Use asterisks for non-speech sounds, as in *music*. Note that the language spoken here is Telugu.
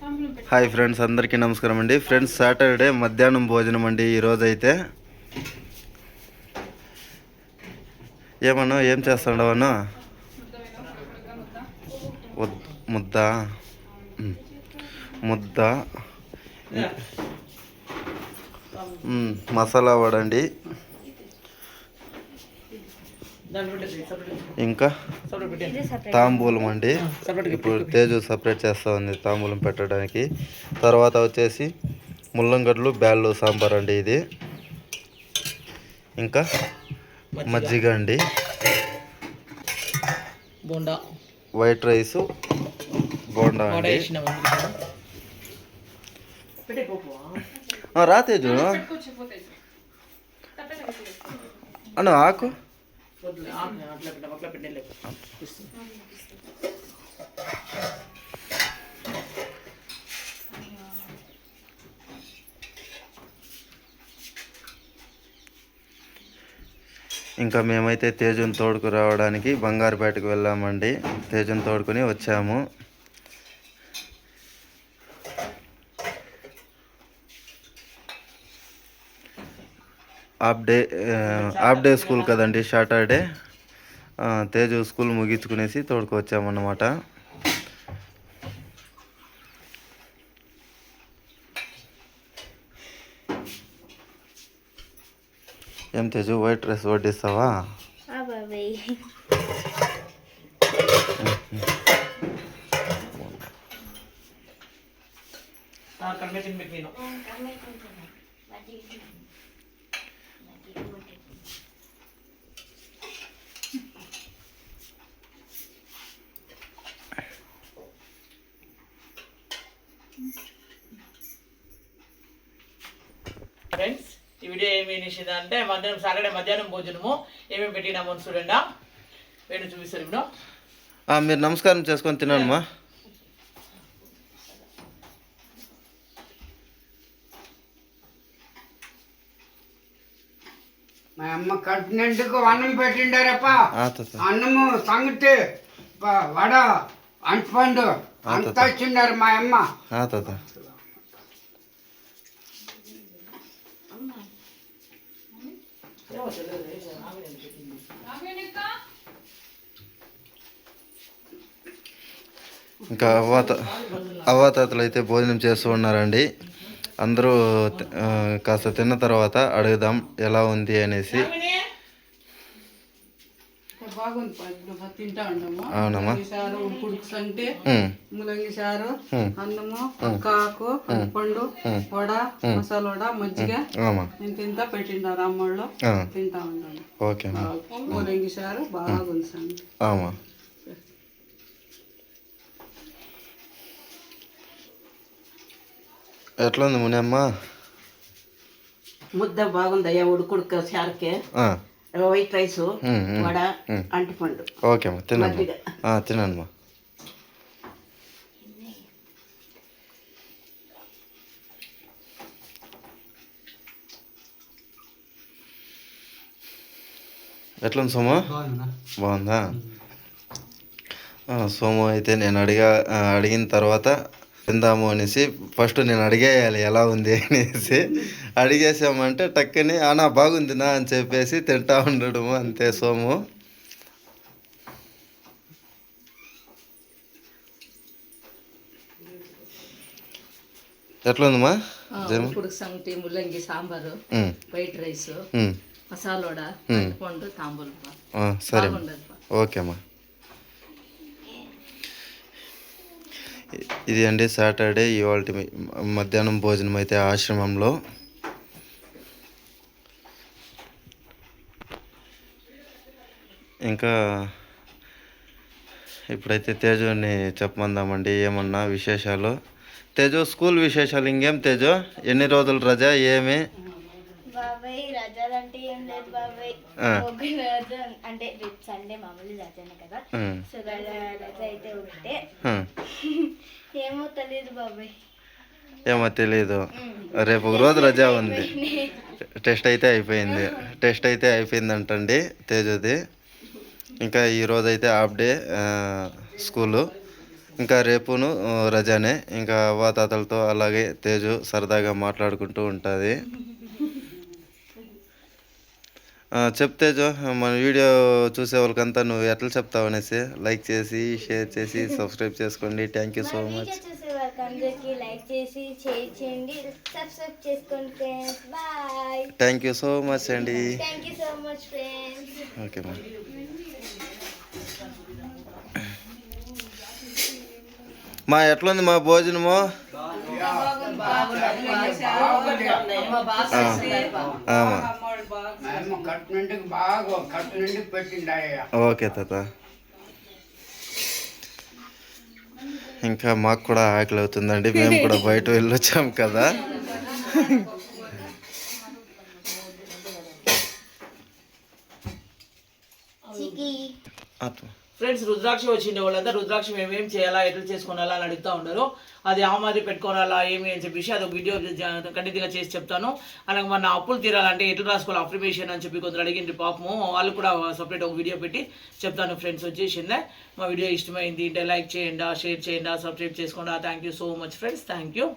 హాయ్ ఫ్రెండ్స్ అందరికీ నమస్కారం అండి. ఫ్రెండ్స్ సాటర్డే మధ్యాహ్నం భోజనం అండి ఈరోజు అయితే ఏమన్నా ఏం చేస్తాడవన్నా ముద్ద? ముద్ద? మసాలా వడండి ఇంకా తాంబూలం అండి. ఇప్పుడు తేజు సపరేట్ చేస్తా ఉంది తాంబూలం పెట్టడానికి. తర్వాత వచ్చేసి ముల్లంగడ్లు బ్యాళ్ళు సాంబార్ అండి ఇది. ఇంకా మజ్జిగ. అండి. బోండా. వైట్ రైస్ బోండా అండి. వేసినాం పెట్టే పోపు ఆ, రా తేజు. అను ఆకు. ఇంకా మేమైతే తేజుని తోడుకు రావడానికి బంగారుపేటకు వెళ్ళామండి. తేజుని తోడుకొని వచ్చాము. Half day half day school కదండి సాటర్డే ఆ, తేజు స్కూల్ ముగించుకునేసి తోడుకు వచ్చామన్నమాట ఏం తేజు వైట్ రైస్ వడ్డిస్తావా? బాబాయ్. కనిపించింది ఫ్రెండ్స్ ఈ వీడియో ఏమి నిషేధం అంటే మధ్యాహ్నం సాటర్డే మధ్యాహ్నం భోజనము. ఏమేమి పెట్టినామో అని చూడండి. వేణు చూపిస్తారు ఇప్పుడు. మీరు నమస్కారం చేసుకొని తినండి మా అమ్మ కడుపు నిండుకు అన్నం పెట్టిండారప్ప. ఆ, తాత. అన్నము సంగటి వడ అంటుపండు అంతా ఇచ్చిండారు మా అమ్మ ఆ, తాత ఇంకా అవ్వాత అవ్వాతాతలు అయితే భోజనం చేస్తూ ఉన్నారండి. అందరూ కాస్త తిన్న తర్వాత అడుగుదాం ఎలా ఉంది అనేసి బాగుంది పా, ఇప్పుడు బా తింటా ఉన్నాము అవునమ్మా. సారు ఉడుకుడుకు సంటే ఉమ్, ములంగి సారు ఉమ్, అన్నము కాకు పండు వడ మసాలా వడ మజ్జిగ. నేను తింటా పెట్టిండారు అమ్మోళ్ళు తింటా ఉన్నాను ఓకే ములంగి సారు బాగుంది సంగటి ఆమా ఎట్లా ఉంది మునియమ్మ? ముద్ద బాగుందయ్యా ఉడుకుడుక చారుకే వైట్ రైస్ వడ. అంటిపండు. ఓకే అమ్మా తినమ్మా. తినమ్మా. ఎట్లా ఉంది సోము? బాగుందా? ఆ, సోము అయితే నేను అడిగా అడిగిన తర్వాత తిందాము అనేసి ఫస్ట్ నేను అడిగేయాలి ఎలా ఉంది అనేసి. అడిగేసామంటే టక్కని ఆనా బాగుందినా? అని చెప్పేసి తింటా ఉండడము అంతే సోము. ఎట్లా ఉందమ్మా జయమ్మ? ఉడుకుడుకు సంగటి ముల్లంగి సాంబారు వైట్ రైస్. అంటిపండు తాంబూలం సరే. ఓకే అమ్మా. ఇది అండి సాటర్డే ఇవాళ మధ్యాహ్నం భోజనం అయితే ఆశ్రమంలో. ఇంకా ఇప్పుడైతే తేజుని చెప్పమందామండి ఏమన్నా విశేషాలు? తేజు స్కూల్ విశేషాలు ఇంకేం తేజు? ఎన్ని రోజులు రజా ఏమి? అంటే ఏం లేదు బాబాయ్. ఆ. ఒక రోజు అంటే రేపు సండే మామూలు రజానే కదా. సో రజా అయితే ఉమ్. ఏమో తెలియదు బాబాయ్. ఏమో తెలీదు. రేపు ఒక రోజు రజా ఉంది. టెస్ట్ అయితే అయిపోయింది. *laughs* టెస్ట్ అయితే అయిపోయిందంటండి తేజుది. ఇంకా ఈ రోజు అయితే హాఫ్ డే స్కూలు. ఇంకా రేపును రజానే. ఇంకా అవ్వాతాతలతో అలాగే తేజు సరదాగా మాట్లాడుకుంటూ ఉంటుంది. *laughs* చెప్ తేజు మన వీడియో చూసే వాళ్ళకంతా నువ్వు ఎట్లా చెప్తావు అనేసి లైక్ చేసి షేర్ చేసి సబ్స్క్రైబ్ చేసుకోండి. Thank you so much video చూసే వాళ్ళకి అందరికీ లైక్ చేసి షేర్ చేయండి. సబ్స్క్రైబ్ చేసుకోండి friends. Bye. Thank you so much అండి thank you so much friends okay మా మా ఎట్లుంది మా భోజనము? ఆమా ఓకే తాత. ఇంకా మాకు కూడా ఆకలి అవుతుందండి మేము కూడా బయట వెళ్ళొచ్చాం కదా. ఫ్రెండ్స్ రుద్రాక్ష వచ్చిండే వాళ్ళంతా రుద్రాక్ష ఏమేం చేయాలా ఎట్లా చేసుకోవాలా అని అడుగుతూ ఉండరు అది ఆ మాదిరి పెట్టుకోవాలా ఏమి అని చెప్పేసి అది ఒక వీడియో ఖండితంగా చేసి చెప్తాను. అలాగే మన అప్పులు తీరాలంటే ఎట్లా రాసుకోవాలి అప్రిమేషన్ అని చెప్పి కొందరు అడిగింది పాపము. వాళ్ళు కూడా సపరేట్ ఒక వీడియో పెట్టి చెప్తాను ఫ్రెండ్స్ వచ్చేసిందే. మా వీడియో ఇష్టమైంది అంటే లైక్ చేయండి షేర్ చేయండి సబ్స్క్రైబ్ చేసుకోండి. Thank you so much friends thank you